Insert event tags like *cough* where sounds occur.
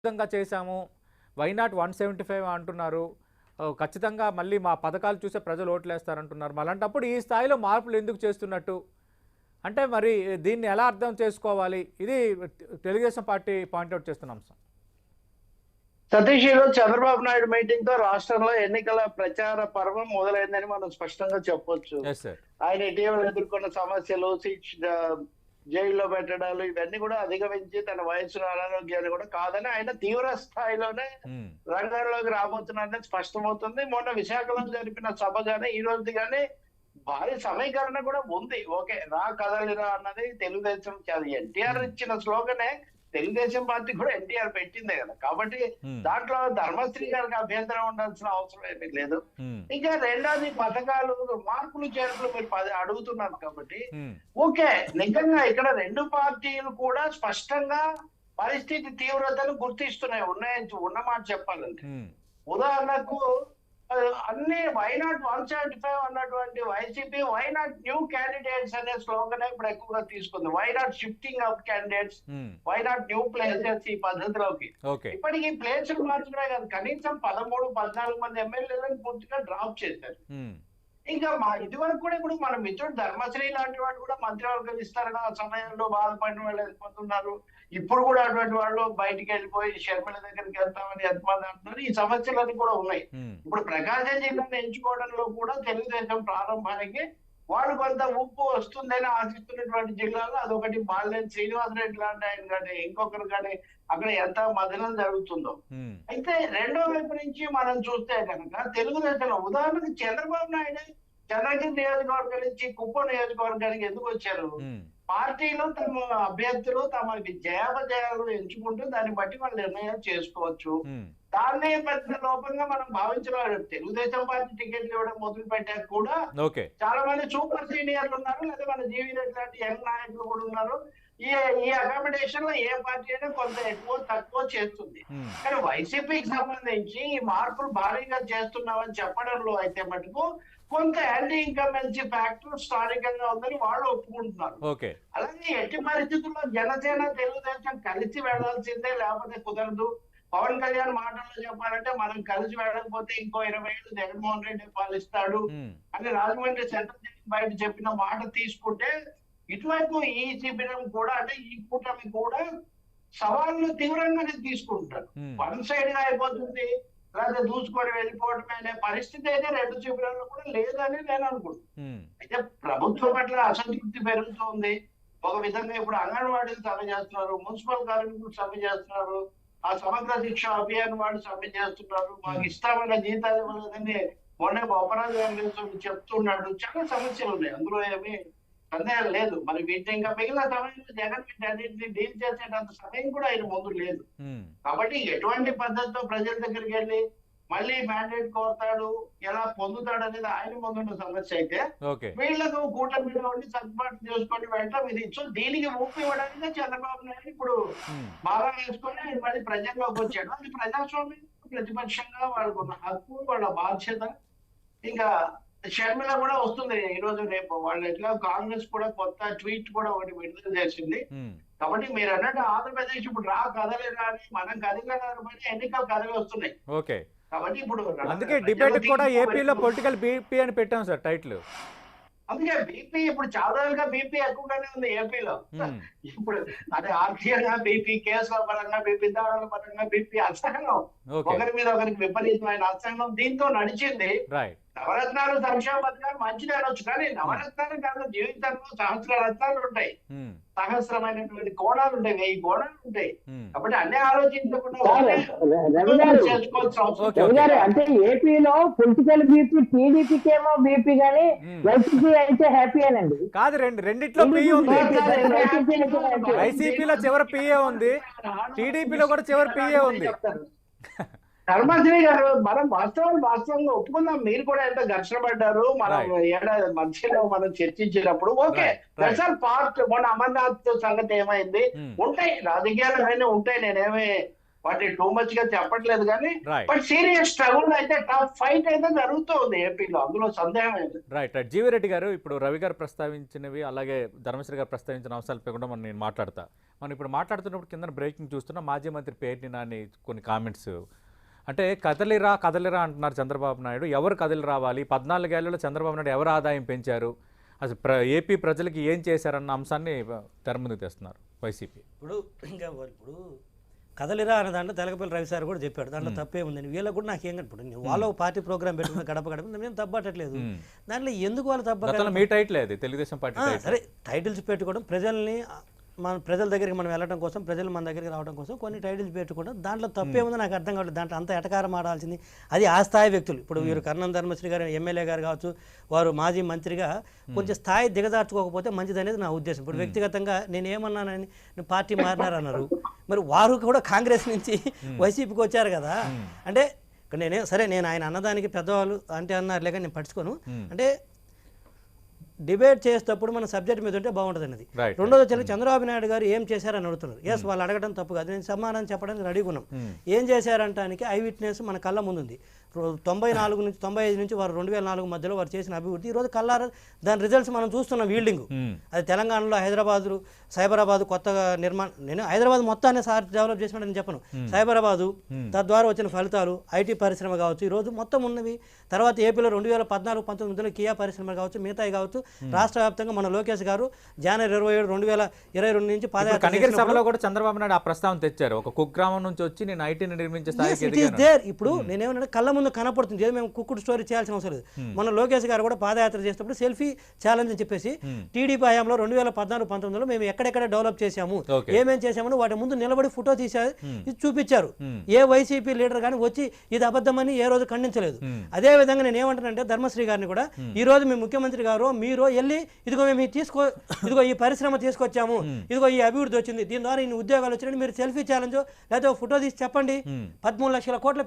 విధంగా చేశాము. Why not one seventy five అంటున్నారు. ఖచ్చితంగా మళ్ళీ మా పథకాలు చూసే ప్రజలు ఓట్లేస్తారంటున్నారు. అలాంటప్పుడు ఈ స్థాయిలో మార్పులు ఎందుకు చేస్తున్నట్టు? అంటే మరి దీన్ని ఎలా అర్థం చేసుకోవాలి? ఇది తెలుగుదేశం పార్టీ పాయింట్అవుట్ చేస్తున్న అంశం. సతీష్ ఈరోజు చంద్రబాబు నాయుడు మీటింగ్తో రాష్ట్రంలో ఎన్నికల ప్రచార పర్వం మొదలైందని మనం స్పష్టంగా చెప్పొచ్చు. ఆయన ఇటీవల ఎదుర్కొన్న సమస్యలు శిక్ష జైల్లో పెట్టడాలు ఇవన్నీ కూడా అధిగమించి తన వయసులో అనారోగ్యాలు కూడా కాదని ఆయన తీవ్ర స్థాయిలోనే రంగంలోకి రాబోతున్నారని స్పష్టమవుతుంది. మొన్న విశాఖలో జరిపిన సభ గానీ ఈ రోజు గానీ భారీ సమీకరణ కూడా ఉంది. ఓకే రా కదలిరా అన్నది తెలుగుదేశం ఎన్టీఆర్ ఇచ్చిన స్లోగనే తెలుగుదేశం పార్టీ కూడా ఎన్టీఆర్ పెట్టిందే కదా. కాబట్టి దాంట్లో ధర్మశ్రీ గారికి అభ్యంతరం ఉండాల్సిన అవసరం ఏమీ లేదు. ఇంకా రెండోది పథకాలు మార్పులు చేర్పులు మీరు పది అడుగుతున్నారు కాబట్టి ఓకే నిజంగా ఇక్కడ రెండు పార్టీలు కూడా స్పష్టంగా పరిస్థితి తీవ్రతను గుర్తిస్తున్నాయి. ఉన్నాయని ఉన్న మాట చెప్పాలంటే. ఉదాహరణకు అన్ని why not one seventy five అన్నటువంటి YCP why not new candidates అనే స్లోగన్ ఇప్పుడు ఎక్కువగా తీసుకుంది. Why not shifting of candidates why not new places ఈ పద్ధతిలోకి? ఇప్పటికీ ప్లేసులు మార్చడమే కాదు కనీసం పదమూడు పద్నాలుగు మంది ఎమ్మెల్యేలను పూర్తిగా డ్రాప్ చేశారు. ఇంకా మా ఇదివరకు కూడా ఇప్పుడు మన మిత్రుడు ధర్మశ్రీ లాంటి వాడు కూడా మంత్రివర్గం ఇస్తారని ఆ సమయంలో బాధపడిన వాళ్ళు ఎంతమంది ఉన్నారు? ఇప్పుడు కూడా అటువంటి వాళ్ళు బయటికి వెళ్ళిపోయి షర్మిల దగ్గరికి వెళ్తామని ఎంతమంది అంటున్నారు. ఈ సమస్యలన్నీ కూడా ఉన్నాయి. ఇప్పుడు ప్రకాశం జిల్లాను ఎంచుకోవడంలో కూడా తెలుగుదేశం ప్రారంభానికి వాళ్ళు కొంత ఉప్పు వస్తుందని ఆశిస్తున్నటువంటి జిల్లాలో అదొకటి బాలినేని శ్రీనివాసరెడ్డి లాంటి ఆయన కానీ ఇంకొకరు కానీ అక్కడ ఎంత మదనం జరుగుతుందో. అయితే రెండో వైపు నుంచి మనం చూస్తే కనుక తెలుగుదేశంలో ఉదాహరణకు చంద్రబాబు నాయుడు చంద్రగిరి నియోజకవర్గం నుంచి కుప్పం నియోజకవర్గానికి ఎందుకు వచ్చారు? పార్టీలు తమ అభ్యర్థులు తమ జయాపజయాలు ఎంచుకుంటూ దాన్ని బట్టి వాళ్ళు నిర్ణయాలు చేసుకోవచ్చు. దాన్నే పెద్ద లోపంగా మనం భావించడం తెలుగుదేశం పార్టీ టికెట్లు ఇవ్వడం మొదలు పెట్టాక కూడా చాలా మంది సూపర్ సీనియర్లు ఉన్నారు లేదా మన జీవీ రెడ్డి లాంటి యంగ్ నాయకులు కూడా ఉన్నారు. ఈ ఈ అకామిడేషన్లో ఏ పార్టీ అయినా కొంత ఎక్కువ తక్కువ చేస్తుంది. కానీ వైసీపీకి సంబంధించి ఈ మార్పులు భారీగా చేస్తున్నామని చెప్పడంలో అయితే మటుకు కొంత యాంటీ ఇన్కమెన్సీ ఫ్యాక్టర్ స్థానికంగా ఉందని వాళ్ళు ఒప్పుకుంటున్నారు. అలాగే ఎట్టి పరిస్థితుల్లో జనసేన తెలుగుదేశం కలిసి వెళ్ళాల్సిందే లేకపోతే కుదరదు. పవన్ కళ్యాణ్ మాటల్లో చెప్పాలంటే మనం కలిసి వెళ్ళకపోతే ఇంకో ఇరవై ఏళ్ళు జగన్మోహన్ రెడ్డి పాలిస్తాడు అని రాజమండ్రి సెంట్రల్ బయట చెప్పిన మాట తీసుకుంటే ఇటువైపు ఈ శిబిరం కూడా అంటే ఈ కూటమి కూడా సవాళ్ళు తీవ్రంగానే తీసుకుంటారు. వన్ సైడ్గా అయిపోతుంది. లేదా దూసుకొని వెళ్ళిపోవడమే అనే పరిస్థితి అయితే రెండు శిబిరాల్లో కూడా లేదని నేను అనుకుంటున్నాను అయితే ప్రభుత్వం పట్ల అసంతృప్తి పెరుగుతోంది. ఒక విధంగా ఇప్పుడు అంగన్వాడీలు సమ్మె చేస్తున్నారు. మున్సిపల్ కార్మికులు సమ్మె చేస్తున్నారు. ఆ సమగ్ర శిక్ష అభియాన్ వాళ్ళు సమ్మె చేస్తున్నారు. మాకు ఇస్తామన్న జీతాలు ఇవ్వలేదని మొన్న అపరాధ వెంకటేశ్వరుడు చెప్తున్నాడు. చాలా సమస్యలు ఉన్నాయి. అందులో ఏమీ సందేహం లేదు. మరి వీటిని ఇంకా మిగిలిన సమయంలో జగన్ వీటన్నింటినీ డీల్ చేసేటంత సమయం కూడా ఆయన ముందు లేదు. కాబట్టి ఎటువంటి పద్ధతితో ప్రజల దగ్గరికి వెళ్ళి మళ్ళీ మ్యాండేట్ కోరతాడు ఎలా పొందుతాడు అనేది ఆయన ముందున్న సమస్య అయితే వీళ్ళకు కూటమిలో ఉండి సర్దుబాటు చేసుకొని వెళ్ళడం ఇది సో దీనికి ఊపి ఇవ్వడానికి చంద్రబాబు నాయుడు ఇప్పుడు బాగా వేసుకొని ఆయన మళ్ళీ ప్రజల్లోకి వచ్చాడు. అది ప్రజాస్వామ్యం ప్రతిపక్షంగా వాళ్ళకు ఉన్న హక్కు వాళ్ళ బాధ్యత. ఇంకా షర్మిల కూడా వస్తుంది ఈ రోజు రేపు. వాళ్ళు ఎట్లా కాంగ్రెస్ కూడా కొత్త ట్వీట్ కూడా ఒకటి విడుదల చేసింది. కాబట్టి మీరు అన్నట్టు ఆంధ్రప్రదేశ్ ఇప్పుడు రా కదలేరా అని మనం కదిలిన ఎన్నికలు కదలి వస్తున్నాయి. ఓకే. కాబట్టి ఇప్పుడు అందుకే డిబేట్ కూడా ఏపీలో పొలిటికల్ బీపీ అని పెట్టాం సార్ టైటిల్. అందుకే బీపీ ఇప్పుడు చాలా బీపీ ఎక్కువగానే ఉంది ఏపీలో. ఇప్పుడు అదే ఆర్థికంగా బీపీ కేసుల పరంగా బీపీ దాడుల పరంగా బీపీ అసహనం. ఒకరి మీద ఒకరికి విపరీతమైన అసహనం. దీంతో నడిచింది రైట్ నవరత్నాలు సంక్షేమ పథకాలు మంచిది అనొచ్చు కానీ నవరత్నాలు కాదు జీవితంలో సహస్ర రత్నాలు ఉంటాయి. సహస్రమైనటువంటి కోణాలు ఉంటాయి వెయ్యి కోణాలు ఉంటాయి. కాబట్టి అన్ని ఆలోచించకుండా అంటే ఏపీలో పొలిటికల్ బీపీ టీడీపీకి ఏమో బీపీ కానీ వైసీపీ అయితే హ్యాపీ అనండి కాదు రెండు రెండిట్లో పిఏ ఉంది. వైసీపీలో చివరి పిఏ ఉంది. టీడీపీలో కూడా చివరి పిఏ ఉంది. *laughs* *laughs* ధర్మశ్రీ గారు మనం వాస్తవం వాస్తవంగా ఒప్పుకుందాం. మీరు కూడా ఎంత ఘర్షణ పడ్డారు మనం ఏడాది మధ్యలో మనం చర్చించినప్పుడు ఓకే. దట్స్ ఆల్ పార్ట్ మొన్న అమర్నాథ్ సంగతి ఏమైంది? Hmm. ఉంటాయి రాజకీయాలు అవన్నీ ఉంటాయి. నేనేమి వాటి టూ మచ్గా చెప్పట్లేదు కానీ బట్ సీరియస్ స్ట్రగుల్ అయితే టఫ్ ఫైట్ అయితే జరుగుతూ ఉంది ఏపీలో. అందులో సందేహం రైట్ రైట్ జీవిరెడ్డి గారు ఇప్పుడు రవి గారు ప్రస్తావించినవి అలాగే ధర్మశ్రీ గారు ప్రస్తావించిన అంశాలపై కూడా మనం నేను మాట్లాడతా. మనం ఇప్పుడు మాట్లాడుతున్నప్పుడు కింద బ్రేకింగ్ చూస్తున్నా మాజీ మంత్రి పేర్ని నాని కొన్ని కామెంట్స్ అంటే కదలిరా కదలిరా అంటున్నారు చంద్రబాబు నాయుడు. ఎవరు కదలి రావాలి? పద్నాలుగేళ్ళలో చంద్రబాబు నాయుడు ఎవరు ఆదాయం పెంచారు? అసలు ప్ర ఏపీ ప్రజలకి ఏం చేశారన్న అంశాన్ని తెర ముందుకు తెస్తున్నారు వైసీపీ. ఇప్పుడు ఇంకా ఇప్పుడు కదలిరా అనే దాంట్లో తెలకపల్లి రవి సార్ కూడా చెప్పాడు. దాంట్లో తప్పే ఉందని. వీళ్ళకి కూడా నాకు నేను వాళ్ళ పార్టీ ప్రోగ్రామ్ పెట్టుకున్న గడప గడప మేము తప్పట్టట్లేదు. దాంట్లో ఎందుకు వాళ్ళు తప్ప మీ టైటిల్ అది తెలుగుదేశం పార్టీ సరే టైటిల్స్ పెట్టుకోవడం ప్రజల్ని మన ప్రజల దగ్గరికి మనం వెళ్ళడం కోసం ప్రజలు మన దగ్గరికి రావడం కోసం కొన్ని టైటిల్స్ పెట్టుకోవడం దాంట్లో తప్పే ఉందో నాకు అర్థం కావట్లేదు. దాంట్లో అంత ఎటకారం ఆడాల్సింది. అది ఆ స్థాయి వ్యక్తులు. ఇప్పుడు వీరు కర్ణం ధర్మశ్రీ గారు ఎమ్మెల్యే గారు కావచ్చు వారు మాజీ మంత్రిగా కొంచెం స్థాయి దిగజార్చుకోకపోతే మంచిది అనేది నా ఉద్దేశం. ఇప్పుడు వ్యక్తిగతంగా నేను ఏమన్నానని నేను పార్టీ మారినారన్నారు. మరి వారు కూడా కాంగ్రెస్ నుంచి వైసీపీకి వచ్చారు కదా. అంటే నేనే సరే నేను ఆయన అన్నదానికి పెద్దవాళ్ళు అంటే అన్నారు లేక నేను పట్టించుకోను. అంటే డిబేట్ చేసేటప్పుడు మన సబ్జెక్ట్ మీద ఉంటే బాగుంటుంది అన్నది. రెండోది వచ్చి చంద్రబాబు నాయుడు గారు ఏం చేశారని అడుగుతున్నారు. ఎస్ వాళ్ళు అడగడం తప్పు కాదు. నేను సమాధానం చెప్పడానికి రెడీగా ఉన్నాం. ఏం చేశారంటానికి? ఐ విట్నెస్ మన కళ్ళ ముందు ఉంది రో- తొంభై నాలుగు నుంచి తొంభై ఐదు నుంచి వారు రెండు వేల నాలుగు మధ్యలో వారు చేసిన అభివృద్ధి. ఈరోజు కల్లార దాని రిజల్ట్స్ మనం చూస్తున్నాం వీల్డింగ్. అది తెలంగాణలో హైదరాబాద్ సైబరాబాద్ కొత్తగా నిర్మాణం నేను హైదరాబాద్ మొత్తాన్ని సార్ డెవలప్ చేసినట్టు చెప్పను. సైబరాబాదు తద్వారా వచ్చిన ఫలితాలు ఐటీ పరిశ్రమ కావచ్చు ఈ రోజు మొత్తం ఉన్నవి. తర్వాత ఏపీలో రెండు వేల పద్నాలుగు పంతొమ్మిది మధ్యలో కియా పరిశ్రమ కావచ్చు మిగతాయి కావచ్చు. రాష్ట్ర వ్యాప్తంగా మన లోకేష్ గారు జనవరి ఇరవై ఏడు రెండు వేల ఇరవై రెండు నుంచి పాదయాత్ర సభలో కూడా చంద్రబాబు నాయుడు ఆ ప్రస్తావన తెచ్చారు. ఒక కుగ్రామం నుంచి వచ్చి నేను ఐటీని నిర్మించే. ఇప్పుడు నేనేమన్నా కళ్ళ ముందు కనపడుతుంది. ఏదో మేము కుక్కుడు స్టోరీ చేయాల్సిన అవసరం లేదు. మన లోకేష్ గారు కూడా పాదయాత్ర చేసినప్పుడు సెల్ఫీ ఛాలెంజ్ అని చెప్పేసి టీడీపీ హయాంలో రెండు వేల పద్నాలుగు పంతొమ్మిదిలో మేము ఎక్కడెక్కడ డెవలప్ చేశాము Okay. ఏమేం చేశామని వాటి ముందు నిలబడి ఫోటో తీశారు ఇది చూపించారు. ఏ వైసీపీ లీడర్ కానీ వచ్చి ఇది అబద్ధమని ఏ రోజు ఖండించలేదు. అదే విధంగా నేను ఏమంటానంటే ధర్మశ్రీ గారిని కూడా ఈ రోజు మీ ముఖ్యమంత్రి గారు మీరు వెళ్ళి ఇదిగో మేము తీసుకో ఇదిగో ఈ పరిశ్రమ తీసుకొచ్చాము ఇదిగో ఈ అభివృద్ధి వచ్చింది దీని ద్వారా ఇన్ని ఉద్యోగాలు వచ్చినాయి మీరు సెల్ఫీ ఛాలెంజ్ లేకపోతే ఫోటో తీసి చెప్పండి. పదమూడు లక్షల కోట్ల